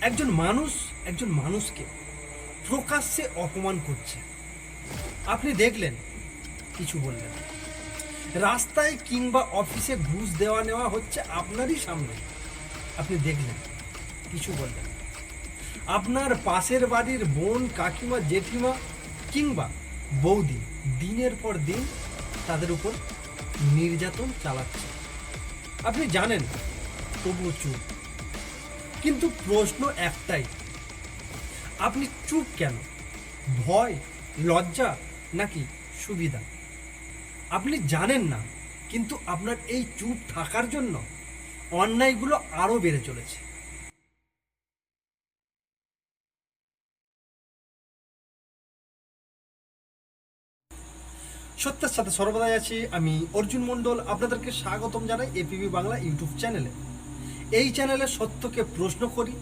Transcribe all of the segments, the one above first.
একজন মানুষ, একজন মানুষকে প্রকাশ্যে অপমান করছে। আপনি দেখলেন, কিছু বললেন। রাস্তায় কিংবা অফিসে ঘুষ দেওয়া নেওয়া হচ্ছে আপনারই সামনে। আপনি দেখলেন, কিছু বললেন। আপনার পাশের বাড়ির বোন, কাকিমা, জেঠিমা কিংবা বৌদি দিনের পর দিন তাদের উপর নির্যাতন চালাচ্ছে। আপনি জানেন, তবুও চুপ। কিন্তু প্রশ্ন একটাই। আপনি চুপ কেন? ভয়, লজ্জা নাকি সুবিধা? আপনি জানেন না, কিন্তু আপনার এই চুপ থাকার জন্য অন্যায়গুলো আরও বেড়ে চলেছে। সত্যের সাথে সর্বদাই আছি আমি অর্জুন মণ্ডল, আপনাদেরকে স্বাগতম জানাই এপিবি বাংলা ইউটিউব চ্যানেলে। এই চ্যানেলে সত্যকে প্রশ্ন করি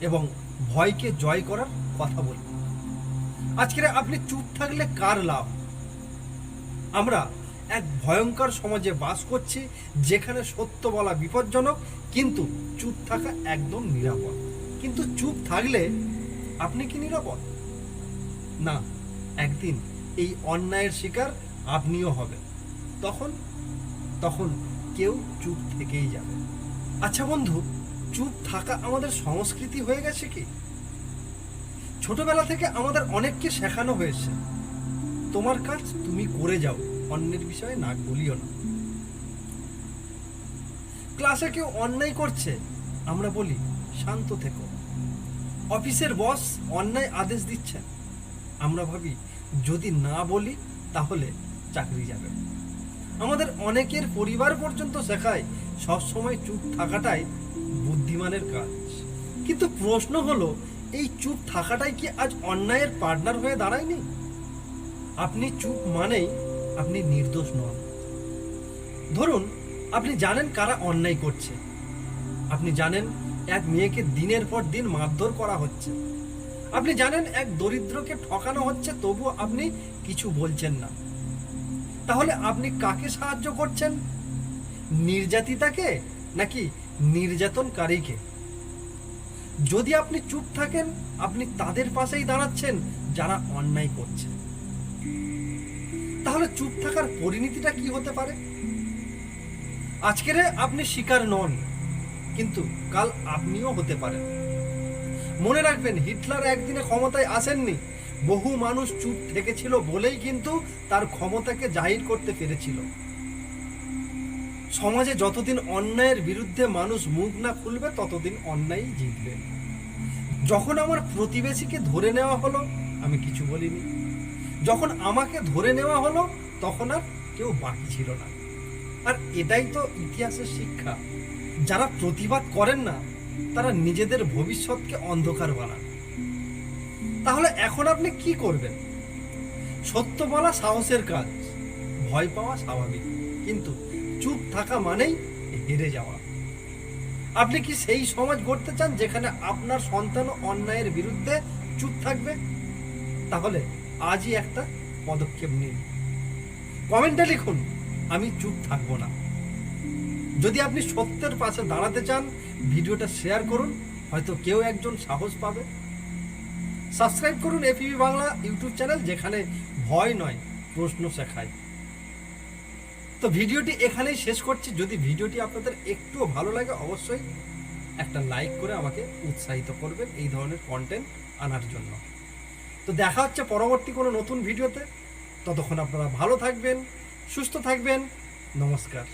এবং ভয়কে জয় করার কথা বলি। আজকে আপনি চুপ থাকলে কার লাভ? আমরা এক ভয়ঙ্কর সমাজে বাস করছি, যেখানে সত্য বলা বিপজ্জনক, কিন্তু চুপ থাকা একদম নিরাপদ। কিন্তু চুপ থাকলে আপনি কি নিরাপদ? না, একদিন এই অন্যায়ের শিকার আপনিও হবেন। তখন তখন কেউ চুপ থেকেই যাবে। আচ্ছা বন্ধু, চুপ থাকা আমাদের সংস্কৃতি হয়ে গেছে কি? ছোটবেলা থেকে আমাদের অনেককে শেখানো হয়েছে। তোমার কাজ তুমি করে যাও, অন্যের বিষয়ে নাক বলিও না। ক্লাসে কেউ অন্যায় করছে, আমরা বলি, শান্ত থেকো। অফিসের বস অন্যায় আদেশ দিচ্ছেন। আমরা ভাবি, যদি না বলি, তাহলে চাকরি যাবে। আমাদের অনেকের পরিবার পর্যন্ত শেখায় সবসময় চুপ থাকাটাই বুদ্ধিমানের কাজ। কিন্তু প্রশ্ন হলো, এই চুপ থাকাটাই কি আজ অন্যায়ের পার্টনার হয়ে দাঁড়ায়নি? আপনি চুপ মানেই আপনি নির্দোষ নন। ধরুন, আপনি জানেন কারা অন্যায় করছে। আপনি জানেন এক মেয়েকে দিনের পর দিন মারধর করা হচ্ছে। আপনি জানেন এক দরিদ্রকে ঠকানো হচ্ছে তবু আপনি কিছু বলছেন না। তাহলে আপনি কাকে সাহায্য করছেন? নির্যাতিতাকে নাকি নির্যাতনকারীকে? যদি আপনি চুপ থাকেন, আপনি তাদের পাশেই দাঁড়াচ্ছেন, যারা অন্যায় করছে। তাহলে চুপ থাকার পরিণতিটা কি হতে পারে? আজকের আপনি শিকার নন, কিন্তু কাল আপনিও হতে পারেন। মনে রাখবেন, হিটলার একদিনে ক্ষমতায় আসেননি। বহু মানুষ চুপ থেকেছিল বলেই কিন্তু তার ক্ষমতাকে জাহির করতে পেরেছিল। সমাজে যতদিন অন্যায়ের বিরুদ্ধে মানুষ মুখ না খুলবে, ততদিন অন্যায় জিতবে। যখন আমার প্রতিবেশীকে ধরে নেওয়া হলো, আমি কিছু বলিনি। যখন আমাকে ধরে নেওয়া হলো, তখন আর কেউ বাকি ছিল না। আর এটাই তো ইতিহাসের শিক্ষা। যারা প্রতিবাদ করেন না, তারা নিজেদের ভবিষ্যৎকে অন্ধকার বানান। তাহলে এখন আপনি কি করবেন? সত্য বলা সাহসের কাজ, ভয় পাওয়া স্বাভাবিক। কিন্তু চুপ থাকা মানেই হেরে যাওয়া। আপনি কি সেই সমাজ গড়তে চান যেখানে আপনার সন্তান অন্যায়ের বিরুদ্ধে চুপ থাকবে? তাহলে আজই একটা পদক্ষেপ নিন। কমেন্টে লিখুন, আমি চুপ থাকব না। যদি আপনি সত্যের পাশে দাঁড়াতে চান, ভিডিওটা শেয়ার করুন, হয়তো কেউ একজন সাহস পাবে। সাবস্ক্রাইব করুন এপিবি বাংলা ইউটিউব চ্যানেল, যেখানে ভয় নয়, প্রশ্ন শেখায়। তো ভিডিওটি এখানেই শেষ করছি। যদি ভিডিওটি আপনাদের একটুও ভালো লাগে, অবশ্যই একটা লাইক করে আমাকে উৎসাহিত করবেন এই ধরনের কন্টেন্ট আনার জন্য। তো দেখা হচ্ছে পরবর্তী কোনো নতুন ভিডিওতে। ততক্ষণ আপনারা ভালো থাকবেন, সুস্থ থাকবেন। নমস্কার।